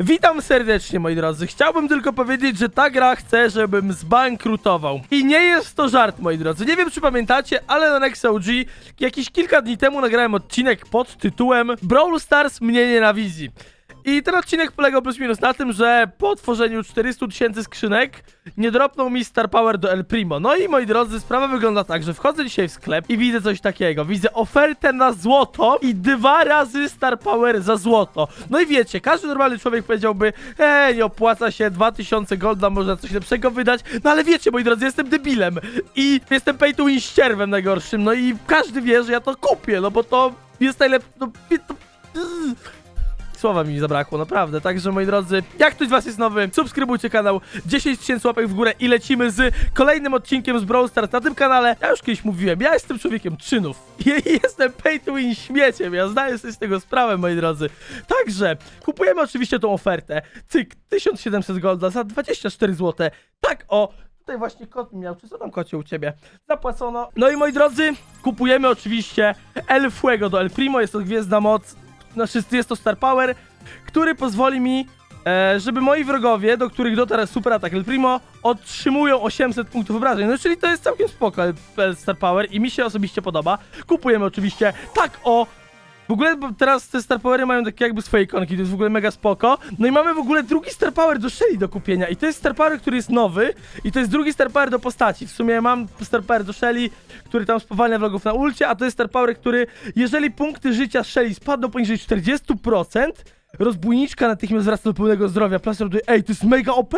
Witam serdecznie moi drodzy. Chciałbym tylko powiedzieć, że ta gra chce, żebym zbankrutował. I nie jest to żart moi drodzy. Nie wiem czy pamiętacie, ale na Nexa OG jakieś kilka dni temu nagrałem odcinek pod tytułem Brawl Stars mnie nienawidzi. I ten odcinek polegał plus minus na tym, że po tworzeniu 400 tysięcy skrzynek nie dropnął mi Star Power do El Primo. No i moi drodzy, sprawa wygląda tak, że wchodzę dzisiaj w sklep i widzę coś takiego. Widzę ofertę na złoto i dwa razy Star Power za złoto. No i wiecie, każdy normalny człowiek powiedziałby, hej, nie opłaca się 2000 golda, można coś lepszego wydać. No ale wiecie, moi drodzy, jestem debilem i jestem pay to win ścierwem najgorszym. No i każdy wie, że ja to kupię, no bo to jest najlepsze. No, to... Słowa mi zabrakło, naprawdę. Także moi drodzy, jak ktoś z was jest nowy, subskrybujcie kanał, 10 tysięcy łapek w górę i lecimy z kolejnym odcinkiem z Brawl Stars na tym kanale. Ja już kiedyś mówiłem, ja jestem człowiekiem czynów. Jestem pay to win śmieciem, ja zdaję sobie z tego sprawę, moi drodzy. Także, kupujemy oczywiście tą ofertę. Cyk, 1700 golda za 24 zł. Tak, o, Tutaj właśnie kot mi miał, czy co tam kocie u ciebie? Zapłacono. No i moi drodzy, kupujemy oczywiście El Fuego do El Primo, jest to gwiezdna moc, znaczy jest to Star Power, który pozwoli mi, e, żeby moi wrogowie, do których dotarł super atak El Primo, otrzymują 800 punktów obrażeń. No czyli to jest całkiem spoko Star Power i mi się osobiście podoba. Kupujemy oczywiście tak o w ogóle bo teraz te Star Powery mają takie jakby swoje ikonki, to jest w ogóle mega spoko. No i mamy w ogóle drugi Star Power do Shelly do kupienia i to jest Star Power, który jest nowy i to jest drugi Star Power do postaci. W sumie mam Star Power do Shelly, który tam spowalnia vlogów na ulcie, a to jest Star Power, który jeżeli punkty życia Shelly spadną poniżej 40%, rozbójniczka natychmiast wraca do pełnego zdrowia. Plaster tutaj, ej, to jest mega OP!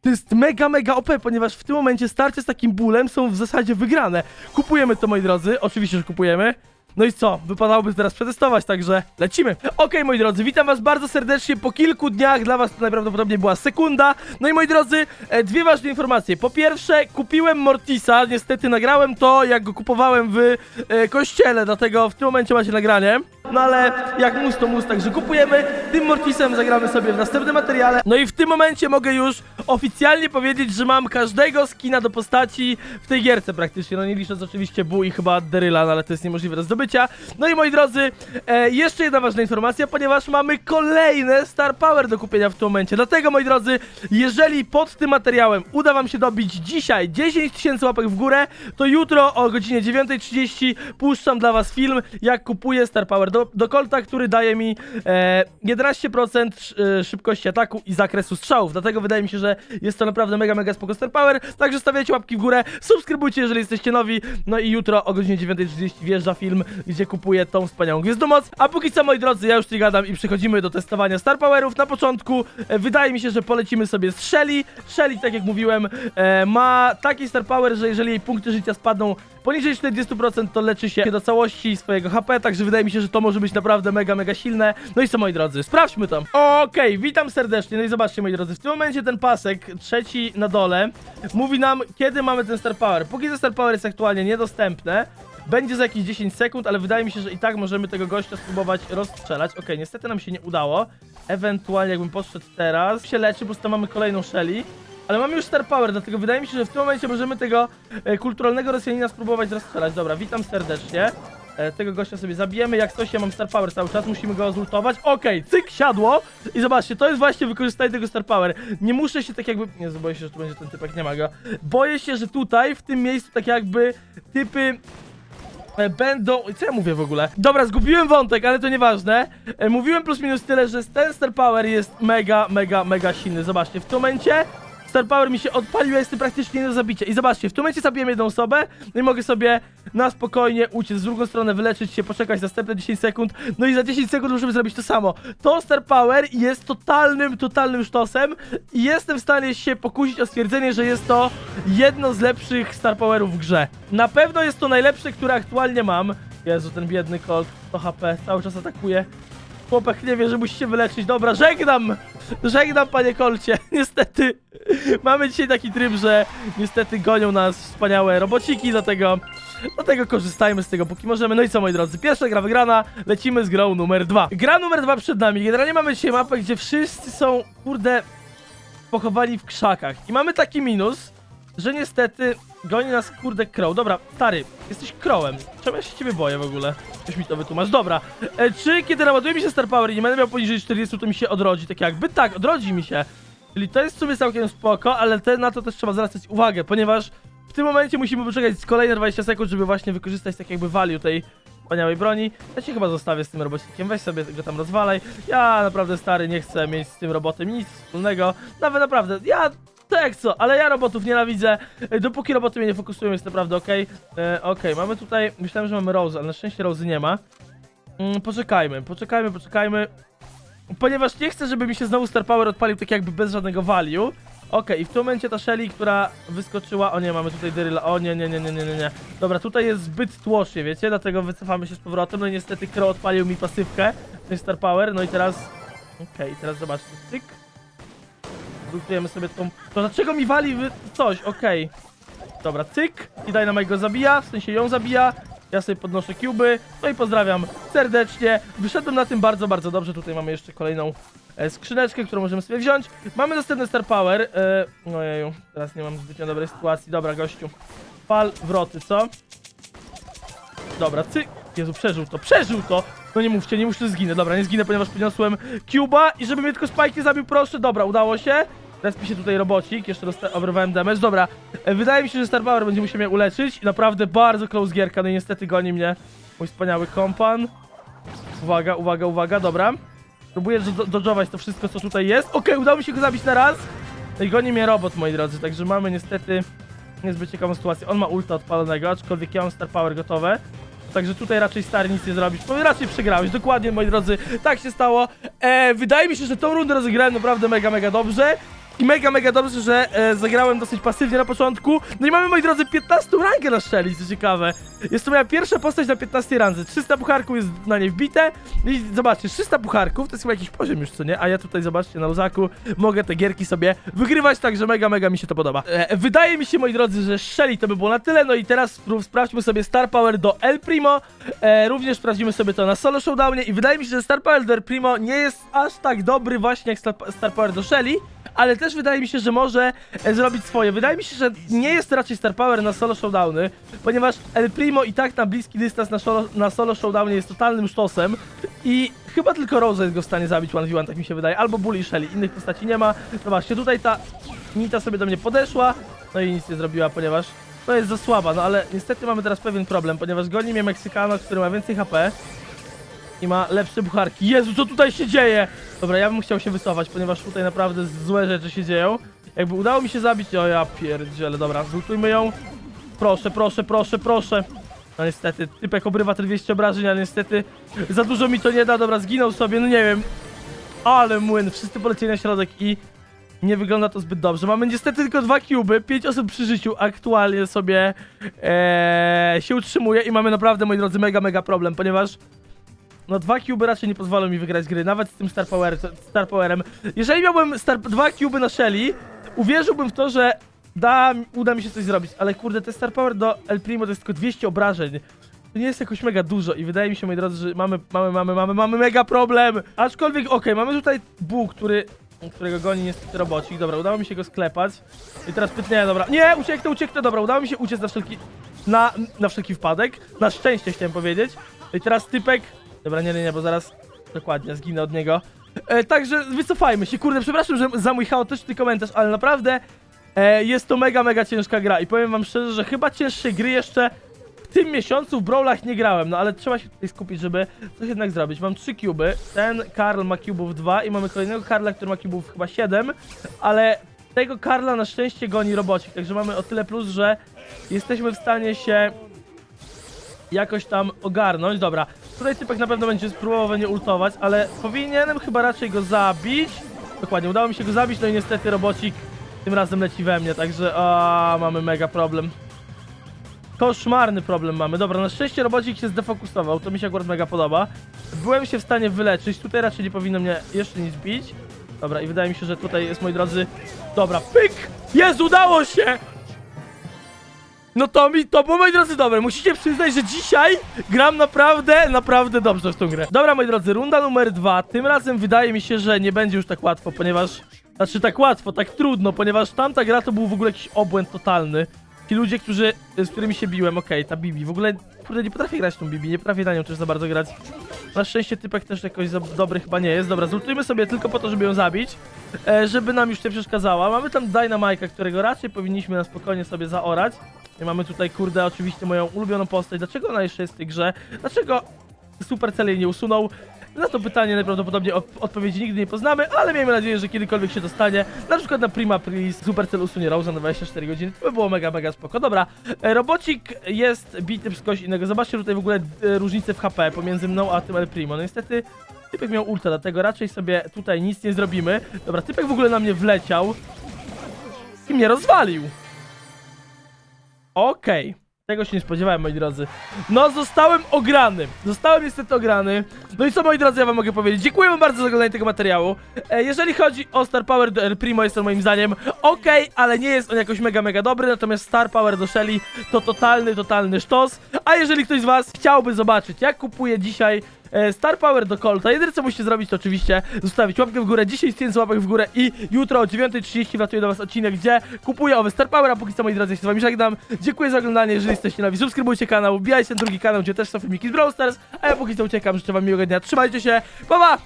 To jest mega, mega OP, ponieważ w tym momencie starcie z takim bólem są w zasadzie wygrane. Kupujemy to, moi drodzy, oczywiście, że kupujemy. No i co? Wypadałoby teraz przetestować, także lecimy. Okej, moi drodzy, witam was bardzo serdecznie po kilku dniach. Dla was to najprawdopodobniej była sekunda. No i moi drodzy, e, dwie ważne informacje. Po pierwsze, kupiłem Mortisa. Niestety nagrałem to, jak go kupowałem w e, kościele, dlatego w tym momencie macie nagranie. No ale jak mus to mus, także kupujemy. Tym Mortisem zagramy sobie w następnym materiale. No i w tym momencie mogę już oficjalnie powiedzieć, że mam każdego skina do postaci w tej gierce praktycznie. No nie licząc oczywiście Bu i chyba Deryla, ale to jest niemożliwe do zdobycia. No i moi drodzy, e, jeszcze jedna ważna informacja, ponieważ mamy kolejne Star Power do kupienia w tym momencie. Dlatego moi drodzy, jeżeli pod tym materiałem uda wam się dobić dzisiaj 10 tysięcy łapek w górę, to jutro o godzinie 9.30 puszczam dla was film, jak kupuję Star Power do, do Colta, który daje mi e, 11% sz- e, szybkości ataku i zakresu strzałów. Dlatego wydaje mi się, że jest to naprawdę mega, mega spoko Star Power. Także stawiajcie łapki w górę, subskrybujcie, jeżeli jesteście nowi. No i jutro o godzinie 9.30 wjeżdża film, gdzie kupuję tą wspaniałą gwiezdnomoc. A póki co, moi drodzy, ja już nie gadam i przechodzimy do testowania Star Powerów. Na początku e, wydaje mi się, że polecimy sobie z Shelly. Shelly, tak jak mówiłem, e, ma taki Star Power, że jeżeli jej punkty życia spadną poniżej 40%, to leczy się do całości swojego HP, także wydaje mi się, że to może być naprawdę mega, mega silne. No i co, moi drodzy, sprawdźmy to. Okej, witam serdecznie, no i zobaczcie, moi drodzy, w tym momencie ten pasek, trzeci na dole, mówi nam, kiedy mamy ten Star Power. Póki ten Star Power jest aktualnie niedostępne, będzie za jakieś 10 sekund, ale wydaje mi się, że i tak możemy tego gościa spróbować rozstrzelać. Okej, niestety nam się nie udało. Ewentualnie jakbym podszedł teraz, się leczy, bo tam mamy kolejną Shelly. Ale mamy już Star Power, dlatego wydaje mi się, że w tym momencie możemy tego e, kulturalnego Rosjanina spróbować rozstrzelać. Dobra, witam serdecznie. E, tego gościa sobie zabijemy. Jak coś, ja mam Star Power cały czas, musimy go zultować. Okej, cyk, siadło. I zobaczcie, to jest właśnie wykorzystanie tego Star Power. Nie muszę się tak jakby... Nie, boję się, że tu będzie ten typek, nie ma go. Boję się, że tutaj, w tym miejscu, tak jakby typy e, będą... Co ja mówię w ogóle? Dobra, zgubiłem wątek, ale to nieważne. E, Mówiłem plus minus tyle, że ten Star Power jest mega, mega, mega silny. Zobaczcie, w tym momencie Star Power mi się odpalił, ja jestem praktycznie nie do zabicia. I zobaczcie, w tym momencie zabiłem jedną osobę no i mogę sobie na spokojnie uciec z drugą stronę, wyleczyć się, poczekać następne 10 sekund. No i za 10 sekund możemy zrobić to samo. To Star Power jest totalnym, totalnym sztosem i jestem w stanie się pokusić o stwierdzenie, że jest to jedno z lepszych Star Powerów w grze. Na pewno jest to najlepsze, które aktualnie mam. Jezu, ten biedny Colt, 100 HP, cały czas atakuje. Chłopak nie wie, że musi się wyleczyć. Dobra, żegnam! Żegnam, panie Kolcie. Niestety mamy dzisiaj taki tryb, że niestety gonią nas wspaniałe robociki, dlatego, dlatego korzystajmy z tego, póki możemy. No i co, moi drodzy, pierwsza gra wygrana, lecimy z grą numer dwa. Gra numer dwa przed nami. Generalnie mamy dzisiaj mapę, gdzie wszyscy są, kurde, pochowani w krzakach. I mamy taki minus, że niestety Goni nas kurde crow. Dobra, stary, jesteś crowem. Czemu ja się ciebie boję w ogóle? Coś mi to wytłumacz. Dobra. E, czy kiedy naładuje mi się Star Power i nie będę miał poniżej 40, to mi się odrodzi? Tak jakby tak, odrodzi mi się. Czyli to jest w sumie całkiem spoko, ale te, na to też trzeba zwracać uwagę, ponieważ w tym momencie musimy poczekać kolejne 20 sekund, żeby właśnie wykorzystać tak jakby value tej wspaniałej broni. Ja cię chyba zostawię z tym robocikiem, weź sobie go tam rozwalaj. Ja naprawdę stary nie chcę mieć z tym robotem nic wspólnego. Nawet naprawdę, ja tak co, ale ja robotów nienawidzę. E, Dopóki roboty mnie nie fokusują, jest naprawdę okej. E, Okej, mamy tutaj, myślałem, że mamy Rose, ale na szczęście Rose nie ma. Mm, poczekajmy, poczekajmy, poczekajmy. Ponieważ nie chcę, żeby mi się znowu Star Power odpalił tak jakby bez żadnego value. Okej, i w tym momencie ta Shelly, która wyskoczyła... O nie, mamy tutaj Dyryla. O nie, nie, nie, nie, nie, nie. Dobra, tutaj jest zbyt tłocznie, wiecie? Dlatego wycofamy się z powrotem. No i niestety Crow odpalił mi pasywkę. Jest Star Power. No i teraz... Okej, teraz zobaczcie. Cyk. Lutujemy sobie tą... To dlaczego mi wali coś? Okej. Dobra, cyk. I Dynamite go zabija, w sensie ją zabija. Ja sobie podnoszę kuby. No i pozdrawiam serdecznie. Wyszedłem na tym bardzo, bardzo dobrze. Tutaj mamy jeszcze kolejną e, skrzyneczkę, którą możemy sobie wziąć. Mamy następny Star Power. E, ojeju, teraz nie mam zbytnio dobrej sytuacji. Dobra, gościu. Pal wroty, co? Dobra, cyk. Jezu, przeżył to, przeżył to! No nie mówcie, nie mówcie, że zginę. Dobra, nie zginę, ponieważ podniosłem Cuba i żeby mnie tylko Spike nie zabił, proszę. Dobra, udało się. Respi się tutaj robocik, jeszcze obrywałem damage. Dobra, e, wydaje mi się, że Star Power będzie musiał mnie uleczyć. I naprawdę bardzo close gierka, no i niestety goni mnie mój wspaniały kompan. Uwaga, uwaga, uwaga, dobra. Próbuję do- dodżować to wszystko, co tutaj jest. Okej, udało mi się go zabić na raz. No i goni mnie robot, moi drodzy, także mamy niestety niezbyt ciekawą sytuację. On ma ulta odpalonego, aczkolwiek ja mam Star Power gotowe. Także tutaj raczej stary nic nie zrobisz. Bo raczej przegrałeś. Dokładnie, moi drodzy, tak się stało. E, wydaje mi się, że tą rundę rozegrałem naprawdę mega, mega dobrze. I mega, mega dobrze, że e, zagrałem dosyć pasywnie na początku. No i mamy, moi drodzy, 15 rangę na Shelly, co ciekawe. Jest to moja pierwsza postać na 15 randze. 300 pucharków jest na niej wbite. I zobaczcie, 300 pucharków to jest chyba jakiś poziom już, co nie? A ja tutaj, zobaczcie, na luzaku mogę te gierki sobie wygrywać, także mega, mega mi się to podoba. E, wydaje mi się, moi drodzy, że Shelly to by było na tyle. No i teraz sprawdźmy sobie Star Power do El Primo. E, również sprawdzimy sobie to na solo showdownie. I wydaje mi się, że Star Power do El Primo nie jest aż tak dobry właśnie jak Star, Star Power do Shelly. Ale też wydaje mi się, że może e, zrobić swoje. Wydaje mi się, że nie jest raczej Star Power na solo showdowny, ponieważ El Primo i tak na bliski dystans na solo, na solo showdownie jest totalnym sztosem i chyba tylko Rose jest go w stanie zabić 1v1, tak mi się wydaje, albo Bully i Shelly, innych postaci nie ma. Zobaczcie, tutaj ta Nita sobie do mnie podeszła, no i nic nie zrobiła, ponieważ to jest za słaba, no ale niestety mamy teraz pewien problem, ponieważ goni mnie Meksykano, który ma więcej HP i ma lepsze bucharki. Jezu, co tutaj się dzieje? Dobra, ja bym chciał się wycofać, ponieważ tutaj naprawdę złe rzeczy się dzieją. Jakby udało mi się zabić, o ja pierdziele, dobra, zlutujmy ją. Proszę, proszę, proszę, proszę. No niestety, typek obrywa te 200 obrażeń, ale niestety za dużo mi to nie da, dobra, zginął sobie, no nie wiem. Ale młyn, wszyscy polecieli na środek i nie wygląda to zbyt dobrze. Mamy niestety tylko dwa cuby, pięć osób przy życiu aktualnie sobie eee, się utrzymuje i mamy naprawdę, moi drodzy, mega, mega problem, ponieważ no dwa cuby raczej nie pozwolą mi wygrać gry, nawet z tym Star, Power, Star Powerem. Jeżeli miałbym star, dwa cuby na Shelly, uwierzyłbym w to, że da, uda mi się coś zrobić, ale kurde, te Star Power do El Primo to jest tylko 200 obrażeń. To nie jest jakoś mega dużo i wydaje mi się, moi drodzy, że mamy, mamy, mamy, mamy, mamy mega problem. Aczkolwiek, okej, mamy tutaj Bóg, który, którego goni niestety robocik. Dobra, udało mi się go sklepać. I teraz pytanie, dobra. Nie, ucieknę, ucieknę, dobra, udało mi się uciec na wszelki, na, na wszelki wpadek. Na szczęście chciałem powiedzieć. I teraz typek, dobra, nie, nie, nie, bo zaraz dokładnie zginę od niego. E, także wycofajmy się, kurde, przepraszam że za mój chaotyczny komentarz, ale naprawdę e, jest to mega, mega ciężka gra i powiem wam szczerze, że chyba cięższej gry jeszcze w tym miesiącu w Brawlach nie grałem, no ale trzeba się tutaj skupić, żeby coś jednak zrobić. Mam trzy kuby, ten Karl ma kubów 2 i mamy kolejnego Karla, który ma kubów chyba 7, ale tego Karla na szczęście goni robocik, także mamy o tyle plus, że jesteśmy w stanie się jakoś tam ogarnąć. Dobra, tutaj typek na pewno będzie spróbował we mnie ultować, ale powinienem chyba raczej go zabić. Dokładnie, udało mi się go zabić, no i niestety robocik tym razem leci we mnie, także a mamy mega problem. Koszmarny problem mamy. Dobra, na szczęście robocik się zdefokusował, to mi się akurat mega podoba. Byłem się w stanie wyleczyć, tutaj raczej nie powinno mnie jeszcze nic bić. Dobra, i wydaje mi się, że tutaj jest, moi drodzy... Dobra, pyk! Jest, udało się! No to mi, to było moi drodzy dobre. Musicie przyznać, że dzisiaj gram naprawdę, naprawdę dobrze w tą grę. Dobra, moi drodzy, runda numer dwa. Tym razem wydaje mi się, że nie będzie już tak łatwo, ponieważ... Znaczy tak łatwo, tak trudno, ponieważ tamta gra to był w ogóle jakiś obłęd totalny. ci ludzie, którzy, z którymi się biłem, okej, ta Bibi, w ogóle, kurde, nie potrafię grać tą Bibi, nie potrafię na nią też za bardzo grać. Na szczęście typek też jakoś za dobry chyba nie jest. Dobra, zultujmy sobie tylko po to, żeby ją zabić, e, żeby nam już nie przeszkadzała. Mamy tam Dynamike'a, którego raczej powinniśmy na spokojnie sobie zaorać. I mamy tutaj, kurde, oczywiście moją ulubioną postać. Dlaczego ona jeszcze jest w tej grze? Dlaczego Supercell jej nie usunął? Na to pytanie najprawdopodobniej od odpowiedzi nigdy nie poznamy, ale miejmy nadzieję, że kiedykolwiek się dostanie. Na przykład na Prima Aprilis Supercell usunie Rose'a na 24 godziny. To by było mega, mega spoko. Dobra, e, robocik jest bity przez kogoś innego. Zobaczcie tutaj w ogóle e, różnicę w HP pomiędzy mną a tym El Primo. No niestety typek miał ulta, dlatego raczej sobie tutaj nic nie zrobimy. Dobra, typek w ogóle na mnie wleciał i mnie rozwalił. Okej. Tego się nie spodziewałem, moi drodzy. No, zostałem ograny. Zostałem niestety ograny. No i co, moi drodzy, ja wam mogę powiedzieć? Dziękuję wam bardzo za oglądanie tego materiału. E, jeżeli chodzi o Star Power do El Primo, jest on moim zdaniem okej, ale nie jest on jakoś mega, mega dobry. Natomiast Star Power do Shelly to totalny, totalny sztos. A jeżeli ktoś z was chciałby zobaczyć, jak kupuję dzisiaj Star Power do Colta. Jedyne co musicie zrobić to oczywiście zostawić łapkę w górę, 10 tysięcy łapek w górę i jutro o 9.30 wlatuje do was odcinek, gdzie kupuję owy Star Power, a póki co moi drodzy, ja się z wami żegnam. Dziękuję za oglądanie, jeżeli jesteście nowi, subskrybujcie kanał, wbijajcie na drugi kanał, gdzie też są filmiki z Brawl Stars, a ja póki co uciekam, życzę wam miłego dnia, trzymajcie się, pa pa!